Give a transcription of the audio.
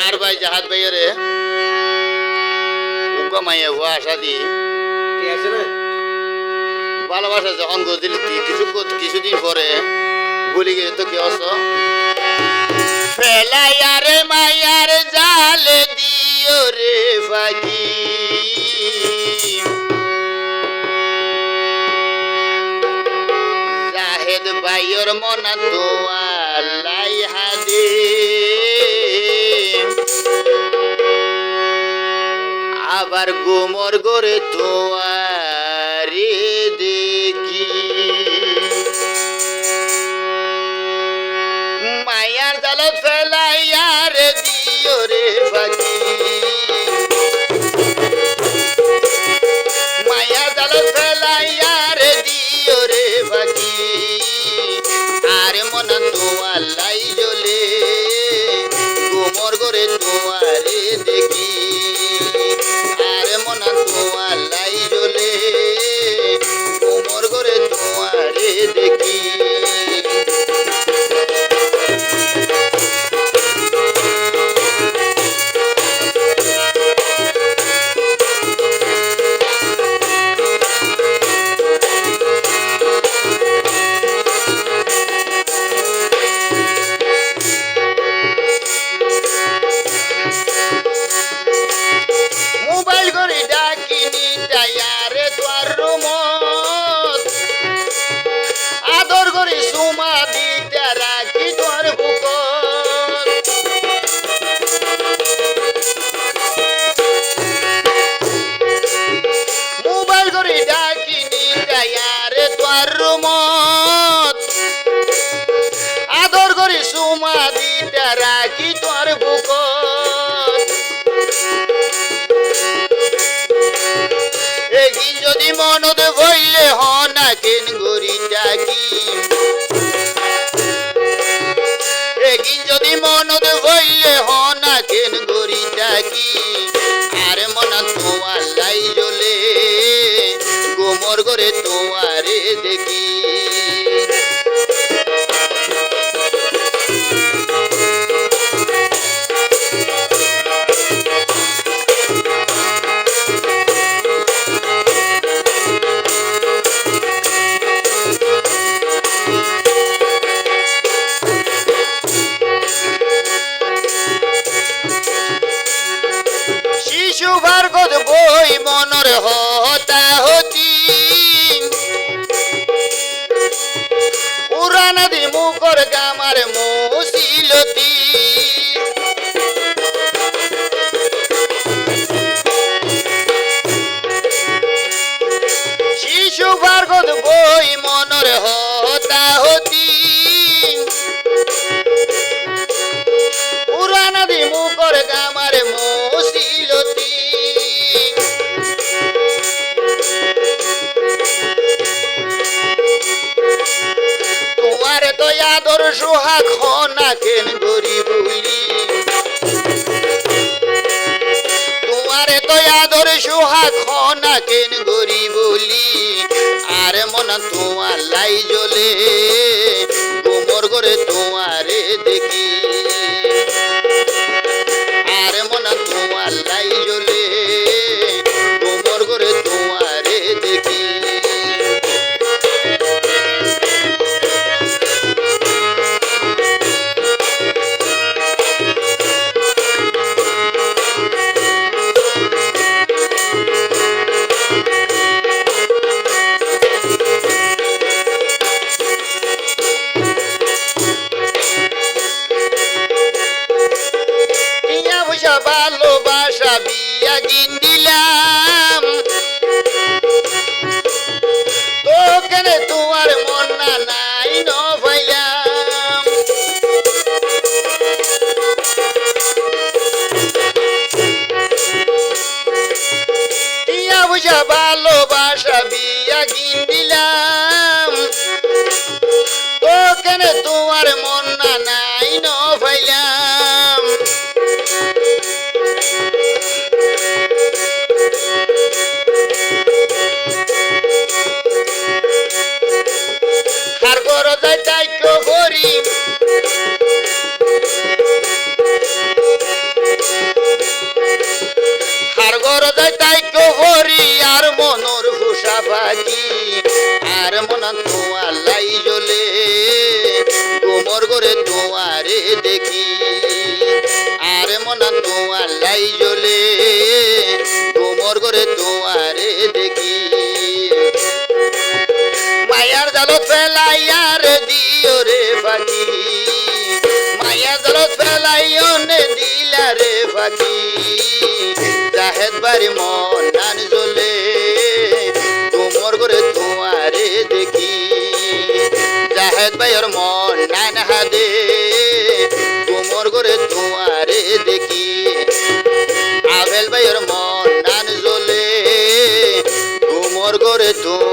আর ভাই জাহাজ ভাইয়ের উকা মাইয়া হুয়া আশা দি। ভালোবাসা যখন গদিল কিছু কিছুদিন পরে ভুলে গেলে তো কি অস? ফেলাইয়ারে মায়ার জালে দিও রে ফাঁকি জাহেদ ভাইয়র মনা তোয়ালাই হাদে আবার গোমর গরে তোয়ারে দেখি। মায়ার জাল ফেলাইয়ার দিও রে বাকি মায়া জাল ফেলাইয়ার দিও রে বাকি আর মন তোয়ালাই জলে গোমর গরে তোয়ারে দেখি। মোবাইল করে ডাকিনি টায়ারে তোর রুমত আদর করে সুমা দিতে রাখি তোর বুকত এগিন যদি মনত ভইলে হনা কেন গরি ডাকি। এগিন যদি মনত ভইলে হনা কেন গরি ডাকি। আরে মনা তোমার তোমারে দেখি। শিশু ভার্গত বই মনর হতা হতি উড়া নদী মুখর গামার মুসিলতি শিশু ভার্গত বই মনর হতা হতি। পুরা নদী মুখর গামার তোমার সোহা খনা কেন গরি বুইরি তোমার তো আদর সোহা খনা কেন গরি বলি আর মন তোমার লাই জ্বলে, গোমর করে তোমারে টিয়া ভালোবাসা বিয়া গিন দিলাম। তো তোমার মন না নাই ন পাইলাম। টিয়া পয়সা ভালোবাসা বিয়া গিন দরজায় চাইতো হরি। আর গরজায় চাইতো হরি, আর মনর হুসা ভাগি আর মনান তোমার লাই জ্বলে। তোমার ঘরে তোমারে দেখি, আর মনান তোমার লাই জ্বলে। মায়ার জালত ফেলাইয়ার দিও রে ফাঁকি মায়ার জালত ফেলাইও নে দিলা রে ফাঁকি জাহেদ বাড়ি মন নান জ্বলে তোমার ঘরে তোমারে দেখি। জাহেদ ভাইয়ের মন নান হাদে তোমার ঘরে তোমারে দেখি। আবেল ভাইয়ের মন নান জ্বলে তোমার ঘরে তোমারে